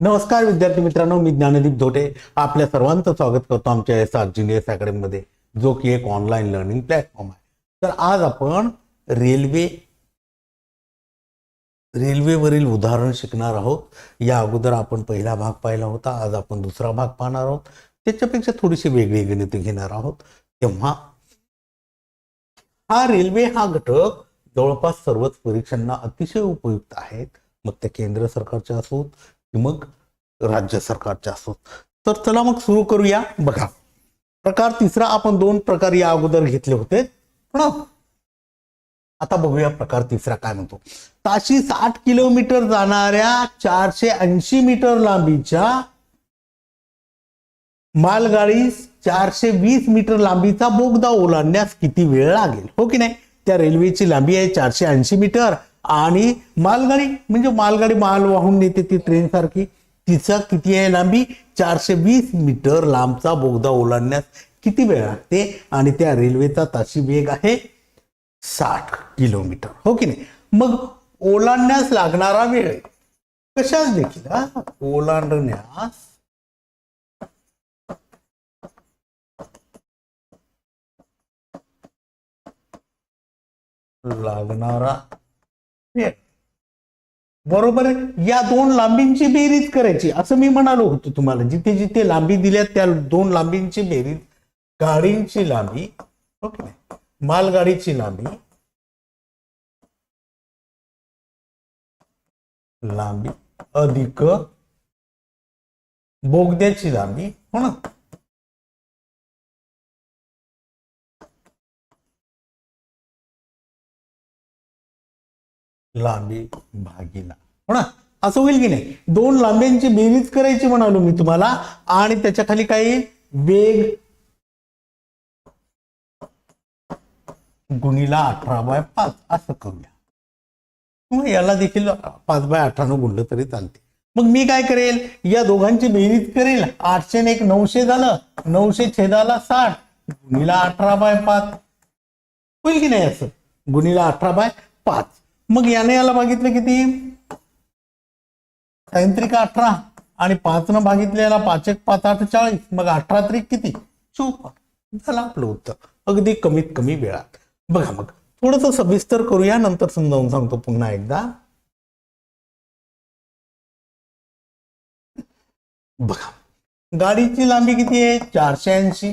नमस्कार विद्यार्थी मित्रांनो मी ज्ञानदीप धोटे. आपल्या सर्वांचं स्वागत करतो आमच्या एस आर जिनियस अकॅडमीमध्ये जो की एक ऑनलाईन लर्निंग प्लॅटफॉर्म आहे. तर आज आपण रेल्वे रेल्वेवरील उदाहरण शिकणार आहोत. या अगोदर आपण पहिला भाग पाहिला होता आज आपण दुसरा भाग पाहणार आहोत. त्याच्यापेक्षा थोडीशी वेगळी गणिती घेणार आहोत. तेव्हा हा रेल्वे हा घटक जवळपास सर्वच परीक्षांना अतिशय उपयुक्त आहेत. मग ते केंद्र सरकारचे असोत की मग राज्य सरकारचे असत तर चला मग सुरू करूया. बघा प्रकार तिसरा आपण दोन प्रकार या अगोदर घेतले होते. पण आता बघूया प्रकार तिसरा काय म्हणतो. ताशी साठ किलोमीटर जाणाऱ्या चारशे ऐंशी मीटर लांबीच्या मालगाडीस चारशे वीस मीटर लांबीचा बोगदा ओलांडण्यास किती वेळ लागेल? हो की नाही? त्या रेल्वेची लांबी आहे चारशे ऐंशी मीटर. आणि मालगाडी म्हणजे मालगाडी माल वाहून नेते ती ट्रेन सारखी तिचा किती आहे लांबी? चारशे वीस मीटर लांबचा बोगदा ओलांडण्यास किती वेळ लागते? आणि त्या रेल्वेचा ताशी वेग आहे साठ किलोमीटर. हो की नाही? मग ओलांडण्यास लागणारा वेळ कशाच देखील ओलांडण्यास लागणारा बरोबर आहे? या दोन लांबींची बेरीज करायची. असं मी म्हणालो होतो तुम्हाला. जिथे जिथे लांबी दिल्या त्या दोन लांबींची बेरीज. गाडींची लांबी ओके. मालगाडीची लांबी. लांबी अधिक बोगद्याची लांबी हो ना? लांबी भागीला. हो ना? असं होईल की नाही? दोन लांब्यांची बेरीज करायची म्हणालो मी तुम्हाला आणि त्याच्याखाली काही वेग गुणीला अठरा बाय पाच असं करूया. किंवा याला देखील पाच बाय अठरानं गुणलं तरी चालते. मग मी काय करेल? या दोघांची बेरीज करेल. आठशे एक नऊशे झालं. नऊशे छेदाला साठ. गुणीला अठरा बाय पाच. होईल की नाही असं? गुणीला अठरा बाय पाच. मग याने याला भागितलं किती? सायंत्रिका अठरा आणि पाच न याला पाच एक पाच आठ चाळीस. मग अठरा त्रिक किती? चोपन्न. झालं आपलं उत्तर. अगदी कमीत कमी वेळात. बघा मग थोडस सविस्तर करूया नंतर समजावून सांगतो पुन्हा एकदा. बघा गाडीची लांबी किती आहे? चारशे ऐंशी.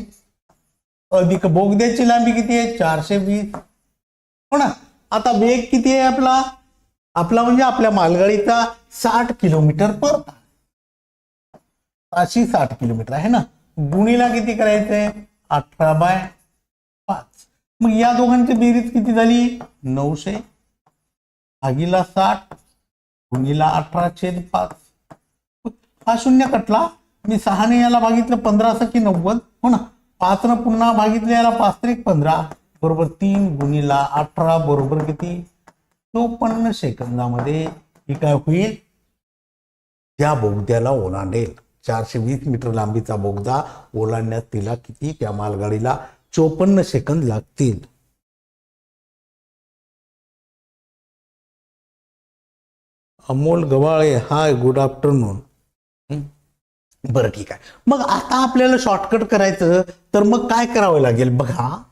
अधिक बोगद्याची लांबी किती आहे? चारशे वीस. हो ना? आता वेग किती आहे आपला? आपला म्हणजे आपल्या मालगाडीचा साठ किलोमीटर पर तास. ताशी साठ किलोमीटर आहे ना? गुणीला किती करायचंय? अठरा बाय पाच. मग या दोघांची बेरीज किती झाली? नऊशे. भागीला साठ गुणीला अठरा छेद पाच. हा शून्य कटला. मी सहाने याला भागितलं पंधरा सखी नव्वद. हो ना? पाच न पुन्हा भागितलं याला पाच त्रिक पंधरा. बरोबर तीन गुणीला अठरा बरोबर किती? चोपन्न सेकंदामध्ये ही काय होईल? त्या बोगद्याला ओलांडेल चारशे वीस मीटर लांबीचा बोगदा ओलांडण्यात तिला किती? त्या मालगाडीला चोपन्न सेकंद लागतील. Amol Gawale hi good afternoon बरं ठीक आहे. मग आता आपल्याला शॉर्टकट करायचं तर मग काय करावं लागेल? बघा.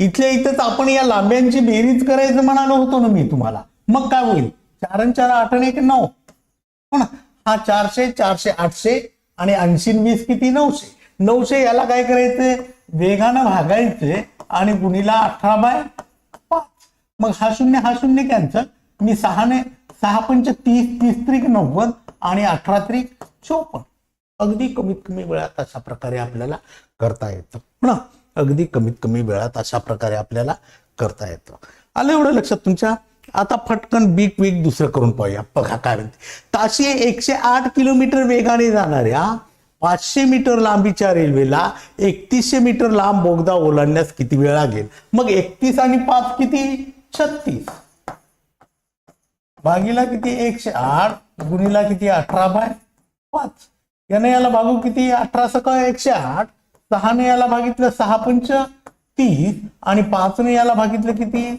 इथल्या इथंच आपण या लांब्यांची बेरीज करायचं म्हणालो होतो ना मी तुम्हाला. मग काय होईल? चार आणि चार आठ आणि एक नऊ. हो ना? हा चारशे चारशे आठशे आणि ऐंशी वीस किती? नऊशे. नऊशे याला काय करायचंय वेगानं भागायचे आणि गुणीला अठरा बाय पाच. मग हा शून्य हा शून्य कॅन्सल. मी सहाने सहा पंच तीस तीस त्रिक नव्वद आणि अठरा त्रिक चोपन्न. अगदी कमीत कमी वेळात अशा प्रकारे आपल्याला करता येतं. हो ना? अगदी कमीत कमी वेळात अशा प्रकारे आपल्याला करता येतं. आलं एवढं लक्षात तुमच्या? आता फटकन बीक वीक दुसरं करून पाहूया. बघा काय म्हणते. ताशी एकशे आठ किलोमीटर वेगाने जाणाऱ्या पाचशे मीटर लांबीच्या रेल्वेला एकतीसशे मीटर लांब बोगदा ओलांडण्यास किती वेळ लागेल? मग एकतीस आणि पाच किती? छत्तीस. भागीला किती? एकशे आठ. गुणीला किती? अठरा बाय पाच. याने याला भागू किती? अठरा सकाळ एकशे आठ. सहाने याला भागितलं सहा पंच तीस आणि पाचने याला भागितलं किती?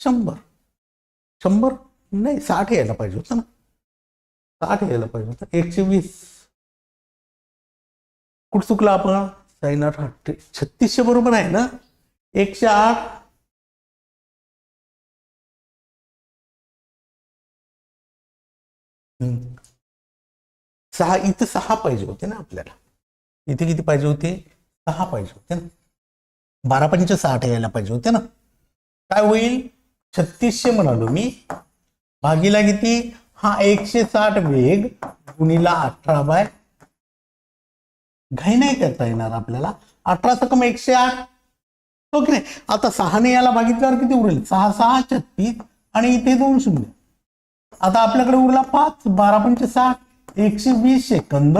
शंभर. शंभर नाही साठ यायला पाहिजे होतं ना. साठ यायला पाहिजे होतं. एकशे वीस. कुठं चुकला आपण? साईन आठ आठ छत्तीसशे बरोबर आहे ना? एकशे आठ. हम्म. सहा इथं सहा पाहिजे होते ना आपल्याला. इथे किती पाहिजे होते? सहा पाहिजे होते ना. बारा पंच साठ यायला पाहिजे होते ना. काय होईल? छत्तीसशे म्हणालो मी. भागीला किती? हा एकशे साठ वेग गुणीला अठरा बाय. घाई नाही करता येणार आपल्याला. अठरा सकम एकशे आठ. हो ओके नाही? आता सहाने याला भागितल्यावर किती उरेल? सहा सहा छत्तीस आणि इथे दोन शून्य. आता आपल्याकडे उरला पाच. बारा पंच साठ. एकशे वीस सेकंद.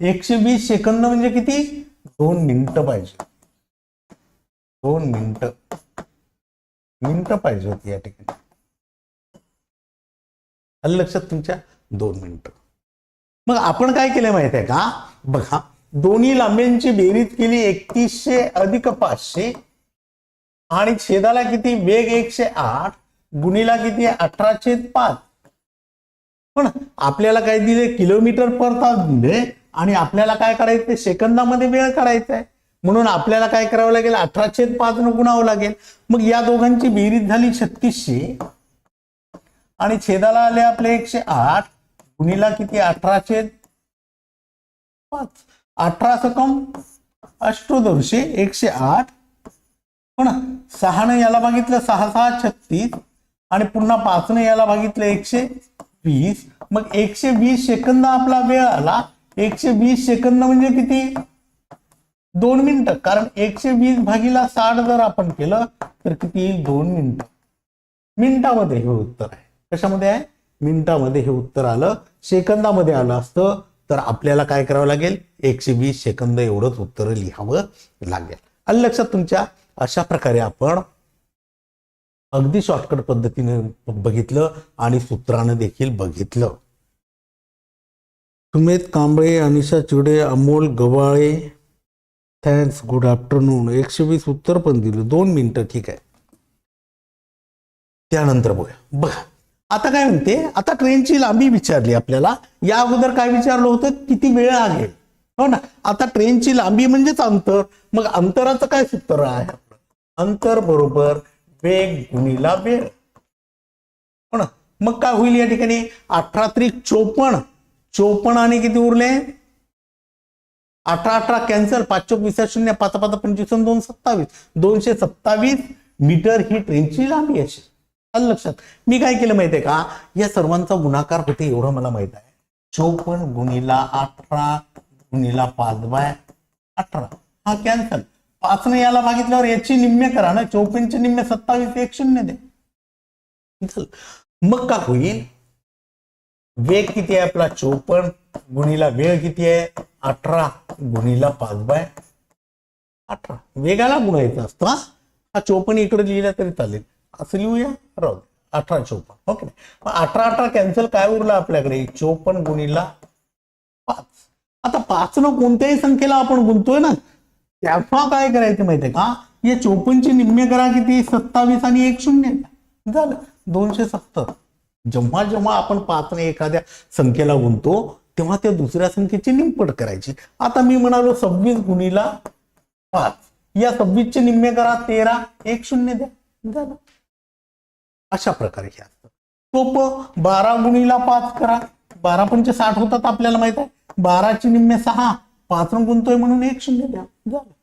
एकशे वीस सेकंद म्हणजे किती? दोन मिनिटं पाहिजे. दोन मिनिट. मिनिटं पाहिजे होती या ठिकाणी. आलं लक्षात तुमच्या? दोन मिनिटं. मग आपण काय केलं माहीत आहे का? बघा दोन्ही लांब्यांची बेरीज केली एकतीसशे अधिक पाचशे आणि छेदाला किती? वेग एकशे आठ गुणीला किती? अठरा छेद पाच. पण आपल्याला काय दिले? किलोमीटर पर तास दिले. आणि आपल्याला काय करायचं ते सेकंदामध्ये वेळ काढायचा आहे म्हणून आपल्याला काय करावं लागेल? अठरा छेद पाच न गुणावं लागेल. मग या दोघांची बेरीज झाली छत्तीसशे आणि छेदाला आले आपले एकशे आठ. गुणीला किती? अठरा छेद पाच. अठरा सकम अष्टोदर्शे एकशे आठ. पण सहानं याला बघितलं सहा सहा छत्तीस. आणि पुन्हा पाचनं याला बघितलं एकशे वीस. मग एकशे वीस सेकंद आपला वेळ आला. एकशे वीस सेकंद म्हणजे किती? दोन मिनिटं. कारण एकशे वीस भागीला साठ जर आपण केलं तर किती? येईल दोन मिनिटं. मिनिटामध्ये हे उत्तर आहे. कशामध्ये आहे? मिनिटामध्ये हे उत्तर आलं. सेकंदामध्ये आलं असतं. तर आपल्याला काय करावं लागेल? एकशे वीस सेकंद एवढंच उत्तर लिहावं लागेल. आणि लक्षात तुमच्या अशा प्रकारे आपण अगदी शॉर्टकट पद्धतीने बघितलं आणि सूत्रानं देखील बघितलं. Sumedh Kamble Anisha Chide Amol Gawale. Thanks good afternoon एकशे वीस उत्तर पण दिलं. दोन मिनटं ठीक आहे. त्यानंतर बघा बघा. आता काय म्हणते? आता ट्रेनची लांबी विचारली आपल्याला. या अगोदर काय विचारलं होतं? किती वेळ लागेल हो ना. आता ट्रेनची लांबी म्हणजेच अंतर. मग अंतराचं काय सूत्र आहे? अंतर बरोबर वेग गुणीला वेळ. हो ना. मग काय होईल या ठिकाणी? अठरा त्रिक चोपन्न. चोपन्न आणि किती उरले? अठरा अठरा कॅन्सल पाच चोक वीस शून्य पाच पाच पंचवीस दोन सत्तावीस. दोनशे सत्तावीस मीटर ही ट्रेनची लांबी अशी. लक्षात? मी काय केलं माहितीये का? या सर्वांचा गुणाकार होते एवढं मला माहीत आहे. चौपन्न गुणीला अठरा गुणीला पाच बाय अठरा. हा कॅन्सल. पाचने याला मागितल्यावर याची निम्मे करा ना. चौपन्नचे निम्मे सत्तावीस एक शून्य दे. मग का होईल? वेग किती आहे आपला? चोपन्न गुणीला वेळ किती आहे? अठरा गुणीला पाच बाय अठरा. वेगाला गुणायचं असतं हा हा इकडे लिहिला तरी चालेल. असं लिहूया? राहू दे. अठरा चोपन्न. हो ओके अठरा अठरा कॅन्सल काय उरलं आपल्याकडे? चोपन्न गुणीला पाच. आता पाच न कोणत्याही संख्येला आपण गुंतोय ना तेव्हा काय करायचं माहितीये का? या चौपन्नची निम्मे करा किती? सत्तावीस आणि एक शून्य. झालं. दोनशे सत्तर. जेव्हा जेव्हा आपण पाचने एखाद्या संख्येला गुंतो तेव्हा त्या दुसऱ्या संख्येची निमपट करायची. आता मी म्हणालो सव्वीस गुणीला पाच. या सव्वीसचे निम्मे करा तेरा एक शून्य द्या. झालं. अशा प्रकारे हे असतं. सोप. बारा गुणीला पाच करा. बारा पंच साठ होतात आपल्याला माहीत आहे. बाराची निम्मे सहा. पाच गुंतोय म्हणून एक शून्य द्या. झालं.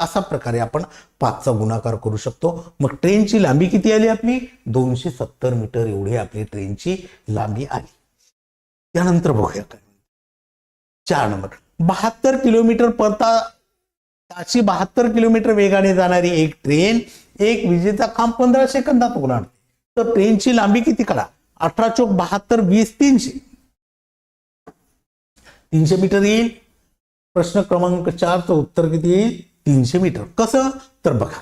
अशा प्रकारे आपण पाचचा गुणाकार करू शकतो. मग ट्रेनची लांबी किती आली आपली? दोनशे सत्तर मीटर एवढी आपली ट्रेनची लांबी आली. त्यानंतर बघूया काय चार नंबर. बहात्तर किलोमीटर पर ता- ताशी बहात्तर किलोमीटर वेगाने जाणारी एक ट्रेन एक विजेचा खांब पंधरा सेकंदात ओलांडते तर ट्रेनची लांबी किती काढा अठरा चौक बहात्तर वीस तीनशे. तीनशे मीटर येईल. प्रश्न क्रमांक चारचं उत्तर किती येईल? तीनशे मीटर. कसं? तर बघा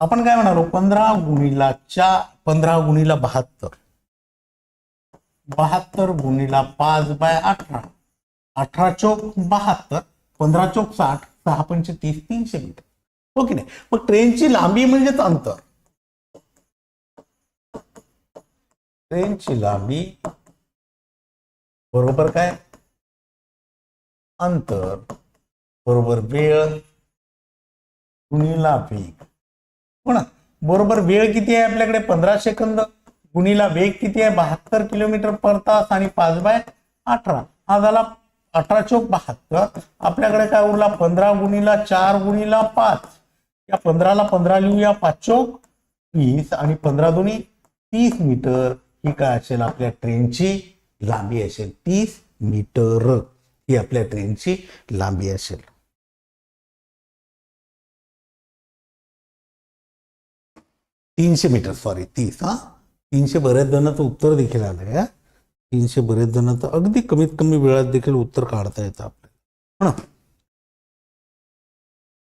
आपण काय म्हणालो? पंधरा गुणीला चार पंधरा गुणीला बहात्तर. बहात्तर गुणीला पाच बाय अठरा. अठरा चौक बहात्तर पंधरा चौक साठ सहा पंचे तीस तीनशे मीटर. हो ओके नाही? मग ट्रेनची लांबी म्हणजेच अंतर. ट्रेनची लांबी बरोबर काय? अंतर बरोबर वेळ गुणिला वेग. हो ना? बरोबर वेळ किती आहे आपल्याकडे? पंधरा सेकंद. गुणिला वेग किती आहे? बहात्तर किलोमीटर पर तास आणि पाच बाय अठरा. हा झाला अठरा चौक बहात्तर. आपल्याकडे काय उरला? पंधरा गुणिला चार गुणिला पाच. या पंधराला पंधरा लिहूया. पाच चौक वीस आणि पंधरा दोन्ही तीस मीटर. ही काय असेल? आपल्या ट्रेनची लांबी असेल. तीस मीटर. ही आपल्या ट्रेनची लांबी असेल. तीनशे मीटर सॉरी तीस हा? तीनशे बऱ्याच जणांचं उत्तर देखील आलं आहे तीनशे बरेच जणांचं अगदी कमीत कमी वेळात देखील उत्तर काढता येतं आपल्याला. हो ना?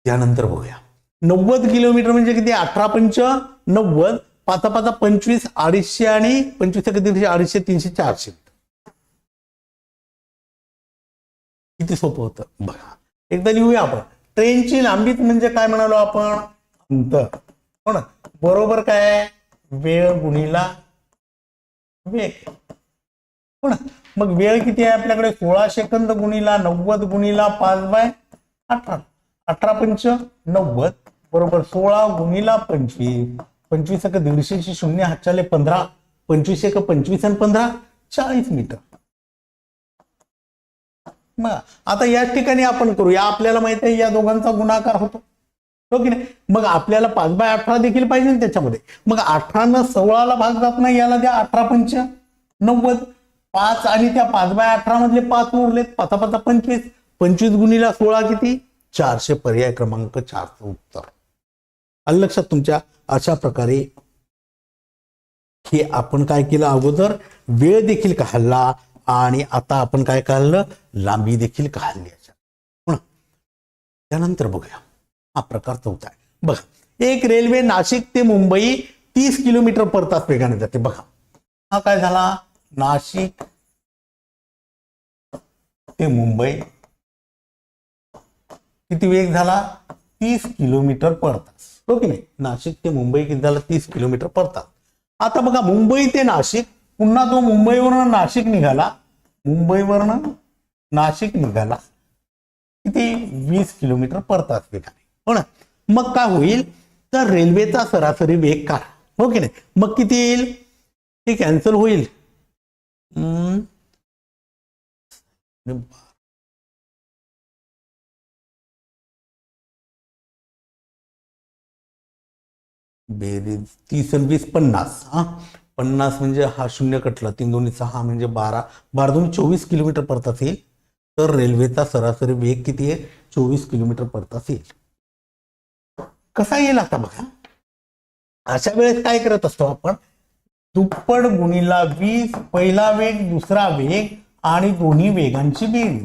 त्यानंतर बघूया. नव्वद किलोमीटर म्हणजे किती? अठरा पंच नव्वद पाच पाच पंचवीस अडीचशे आणि पंचवीस किती? अडीचशे तीनशे चारशे. किती सोपं होतं? बघा. एकदा लिहूया आपण. ट्रेनची लांबीच म्हणजे काय म्हणालो आपण? अंतर. हो ना? बरोबर काय वेळ गुणीला वेग. पण मग वेळ किती आहे आपल्याकडे? सोळा सेकंद गुणीला नव्वद गुणिला पाच बाय अठरा. अठरा पंच नव्वद. बरोबर. सोळा गुणीला पंचवीस. पंचवीस एक दीडशेची शून्य हातच्याले पंधरा. पंचवीस एक पंचवीस आणि पंधरा चाळीस मीटर. मग आता याच ठिकाणी आपण करूया. आपल्याला माहीत आहे या दोघांचा गुणाकार होतो. हो की नाही? मग आपल्याला पाच बाय अठरा देखील पाहिजे त्याच्यामध्ये. मग अठरानं सोळाला भाग जात नाही याला द्या अठरा पंच. नव्वद. पाच आणि त्या पाच बाय अठरा मधले पाच उरलेत. पाचा पाचा पंचवीस. पंचवीस गुणीला सोळा किती? चारशे पर्याय क्रमांक चारचं उत्तर. आलं लक्षात तुमच्या अशा प्रकारे हे आपण काय केलं अगोदर? वेळ देखील काढला आणि आता आपण काय काढलं? लांबी देखील काढली याच्यात. त्यानंतर बघूया. हा प्रकार चौथा आहे. बघा एक रेल्वे नाशिक ते मुंबई तीस किलोमीटर पर तास वेगाने जाते. बघा हा काय झाला? नाशिक ते मुंबई किती वेग झाला? तीस किलोमीटर पर तास. हो की नाही? नाशिक ते मुंबई किती झाला? तीस किलोमीटर पर तास. आता बघा मुंबई ते नाशिक पुन्हा तो मुंबईवरनं नाशिक निघाला. मुंबईवरनं नाशिक निघाला. किती? वीस किलोमीटर पर तास वेगाने. हो ना? मग काय होईल? तर रेल्वेचा सरासरी वेग का हो की नाही? मग किती येईल? हे कॅन्सल होईल. हम्म. बेरीज तीस आणि वीस पन्नास हा? पन्नास म्हणजे हा शून्य कटला. तीन दोन्ही सहा म्हणजे बारा. बारा दोन्ही चोवीस किलोमीटर परतास येईल. तर रेल्वेचा सरासरी वेग किती आहे? चोवीस किलोमीटर परतास येईल. कसा येईल आता बघा. अशा वेळेस काय करत असतो आपण? दुप्पट गुणीला वीस पहिला वेग दुसरा वेग आणि दोन्ही वेगांची बेरीज.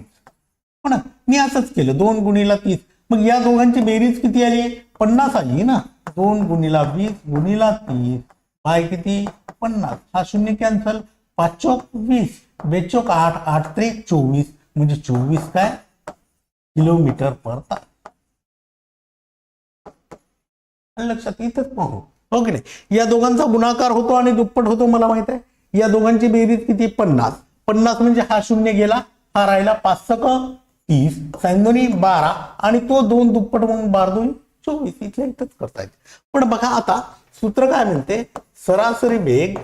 हो ना? मी असंच केलं. दोन गुणीला तीस. मग या दोघांची बेरीज किती आली? पन्नास आली ना? दोन गुणीला वीस गुणीला तीस. बाय किती? पन्नास. हा शून्य कॅन्सल. पाच चौक वीस बेचोक आठ आठ त्रे चोवीस. म्हणजे चोवीस काय? किलोमीटर पर तास आलं लक्षात इथंच पाहू हो की नाही? या दोघांचा गुणाकार होतो आणि दुप्पट होतो मला माहीत आहे. या दोघांची बेरीज किती? पन्नास. पन्नास म्हणजे हा शून्य गेला हा राहिला पाच सक तीस. सांगोनी बारा आणि तो दोन दुप्पट म्हणून बारा दोन चोवीस. इथल्या इथंच करता येते. पण बघा आता सूत्र काय म्हणते? सरासरी वेग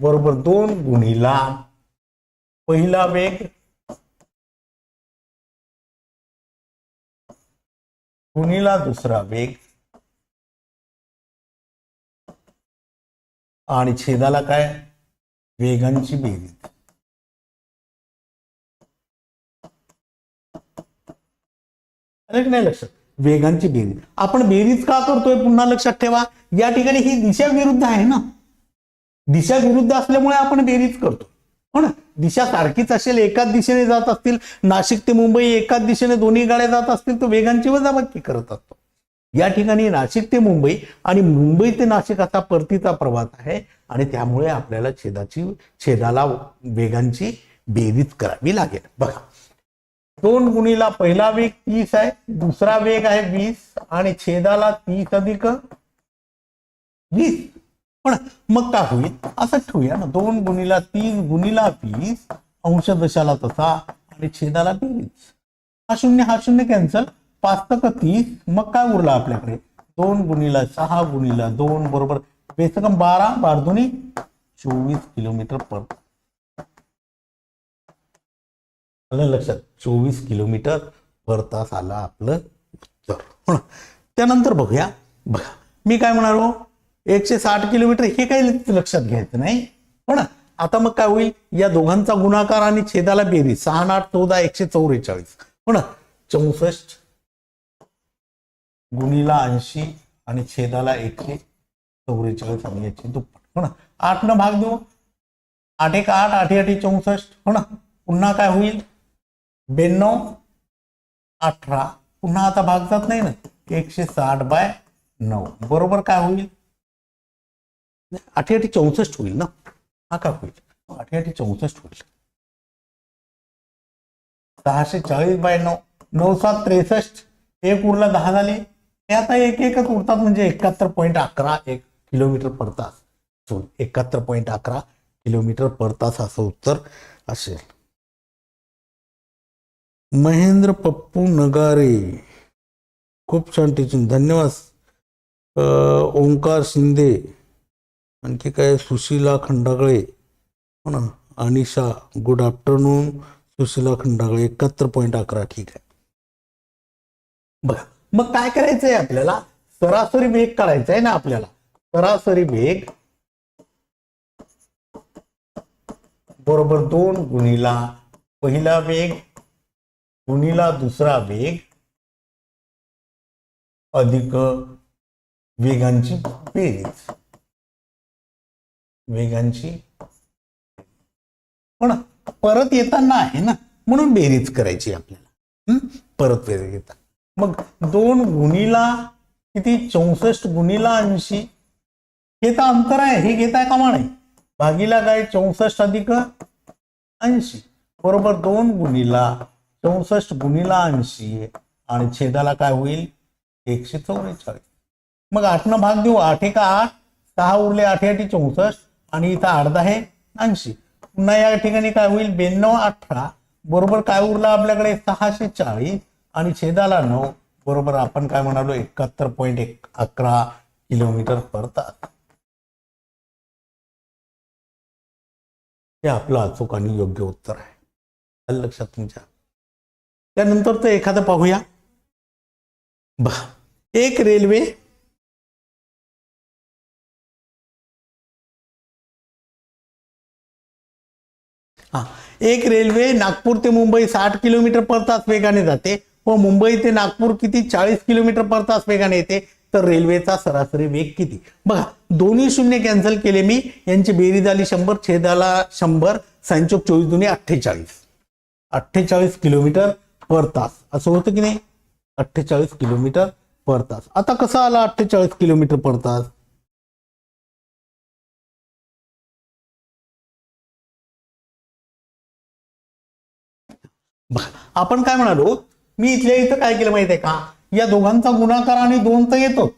बरोबर दोन गुणीला पहिला वेग गुणीला दुसरा वेग? आणि छेदाला काय? वेगांची बेरीज. अरे नाही लक्षात. वेगांची बेरीज. आपण बेरीज का करतोय पुन्हा लक्षात ठेवा. या ठिकाणी ही दिशा विरुद्ध आहे ना. दिशा विरुद्ध असल्यामुळे आपण बेरीज करतो. हो ना? दिशा सारखीच असेल एकाच दिशेने जात असतील. नाशिक ते मुंबई एकाच दिशेने दोन्ही गाड्या जात असतील तर वेगांची वजाबाकी करत असतो. या ठिकाणी नाशिक ते मुंबई आणि मुंबई ते नाशिक असा परतीचा प्रवास आहे आणि त्यामुळे आपल्याला छेदाची छेदाला वेगांची बेरीज करावी लागेल. बघा. दोन गुणीला पहिला वेग तीस आहे दुसरा वेग आहे वीस आणि छेदाला तीस अधिक वीस. पण मग काय होईल? असं ठेवूया ना. दोन गुणीला तीन गुणीला वीस अंश दशाला तसा आणि छेदाला बेरीज. हा शून्य हा शून्य कॅन्सल पाच तक तीस. मग काय उरला आपल्याकडे? दोन गुणीला सहा गुणीला दोन बरोबर. बेसकम बारा बारधुनी चोवीस किलोमीटर पर. आलं लक्षात? चोवीस किलोमीटर पर तास आला आपलं उत्तर. हो त्यानंतर बघूया. बघा. मी काय म्हणालो? एकशे साठ किलोमीटर हे काही लक्षात घ्यायचं नाही. हो ना? आता मग काय होईल? या दोघांचा गुणाकार आणि छेदाला बेरीज. सहा आठ चौदा एकशे चौवेचाळीस. हो ना? चौसष्ट गुणीला ऐंशी आणि छेदाला एकशे चौवेचाळीस आणि याची दुप्पट. हो ना? आठ न भाग देऊ. आठ एक आठ आठ आठी चौसष्ट. हो ना? पुन्हा काय होईल? ब्याण्णव अठरा. पुन्हा आता भाग जात नाही ना? एकशे साठ बाय नऊ. बरोबर काय होईल? आठी आठी चौसष्ट होईल ना? हा काय होईल? आठी आठी चौसष्ट होईल. सहाशे चाळीस बाय नऊ नऊ सात त्रेसष्ट एक उरला दहा झाले. हे आता एक एकच उरतात म्हणजे एकाहत्तर पॉईंट अकरा एक किलोमीटर पर तास. सॉरी एकाहत्तर पॉईंट अकरा किलोमीटर पर तास असं उत्तर असेल. महेंद्र पप्पू नगारे खूप छान टीचिंग धन्यवाद. ओंकार शिंदे. आणखी काय सुशीला खंडागळे हो ना? अनिशा गुड आफ्टरनून सुशीला खंडागळे एकाहत्तर पॉईंट अकरा ठीक आहे. बघा मग काय करायचंय आपल्याला? सरासरी वेग काढायचा आहे ना आपल्याला. सरासरी वेग बरोबर दोन गुणीला पहिला वेग गुणीला दुसरा वेग अधिक वेगांची बेरीज. वेगांची. पण परत येताना आहे ना म्हणून बेरीज करायची आपल्याला. परत येता. येतात मग दोन गुणीला किती? चौसष्ट गुणीला ऐंशी. हे तर अंतर आहे हे घेताय कामा नाही भागीला काय? चौसष्ट अधिक ऐंशी. बरोबर दोन गुणीला चौसष्ट गुणीला ऐंशी. आणि छेदाला काय होईल? एकशे चौवेचाळीस. मग आठनं भाग देऊ आठ एका आठ सहा उरले आठ आठी चौसष्ट. आणि इथं अर्धा आहे ऐंशी. पुन्हा या ठिकाणी काय होईल? ब्याण्णव अठरा. बरोबर काय उरलं आपल्याकडे? सहाशे चाळीस. आणि छेदाला नऊ. बरोबर आपण काय म्हणालो? एकाहत्तर पॉईंट एक अकरा किलोमीटर पर तास हे आपलं अचूक आणि योग्य उत्तर आहे. लक्षात तुमच्या? त्यानंतर तर एखादं पाहूया. बा एक रेल्वे हा. एक रेल्वे नागपूर ते मुंबई साठ किलोमीटर पर तास वेगाने जाते. व मुंबई ते नागपूर किती? चाळीस किलोमीटर पर तास वेगाने येते. तर रेल्वेचा सरासरी वेग किती? बघा दोन्ही शून्य कॅन्सल केले मी. यांची बेरीज आली शंभर छेदाला शंभर. सांचोक चोवीस दुने अठ्ठेचाळीस. अठ्ठेचाळीस किलोमीटर पर तास. असं होतं की नाही? अठ्ठेचाळीस किलोमीटर पर तास. आता कसं आला अठ्ठेचाळीस किलोमीटर पर तास? आपण काय म्हणालो मी इथल्या इथं काय केलं माहितीये का? या दोघांचा गुणाकार आणि दोन तर येतोच.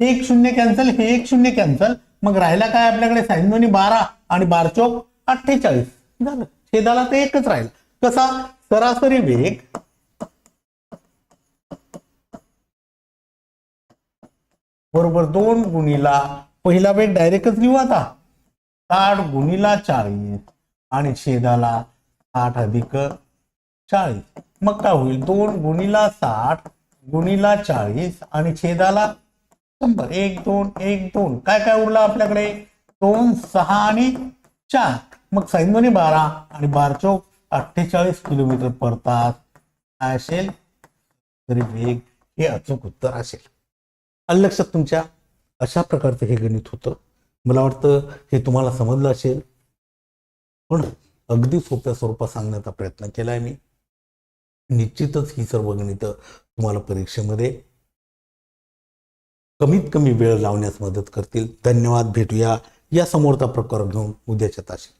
एक शून्य कॅन्सल हे एक शून्य कॅन्सल मग राहिला काय आपल्याकडे? साईन बारा आणि बारचोक अठ्ठेचाळीस. झालं. छेदाला तर एकच राहिला. कसा? सरासरी वेग. बरोबर दोन गुणीला पहिला वेग डायरेक्टच लिहू आता. साठ गुणीला चाळीस आणि छेदाला साठ अधिक चाळीस. मग काय होईल? दोन गुणीला साठ गुणीला चाळीस आणि छेदाला शंभर. एक दोन एक दोन. काय काय उरलं आपल्याकडे? दोन सहा आणि चार. मग सैंदोनी बारा आणि बार चौक अठ्ठेचाळीस किलोमीटर पर तास काय असेल? तरी वेग हे अचूक उत्तर असेल. आलं लक्षात तुमच्या अशा प्रकारचं हे गणित होतं. मला वाटतं हे तुम्हाला समजलं असेल. पण अगदी सोप्या स्वरूपात सांगण्याचा प्रयत्न केला आहे मी. निश्चितच ही सर्व गणितं तुम्हाला परीक्षेमध्ये कमीत कमी वेळ लावण्यास मदत करतील. धन्यवाद. भेटूया या समोरचा प्रकार घेऊन उद्याच्या ताशी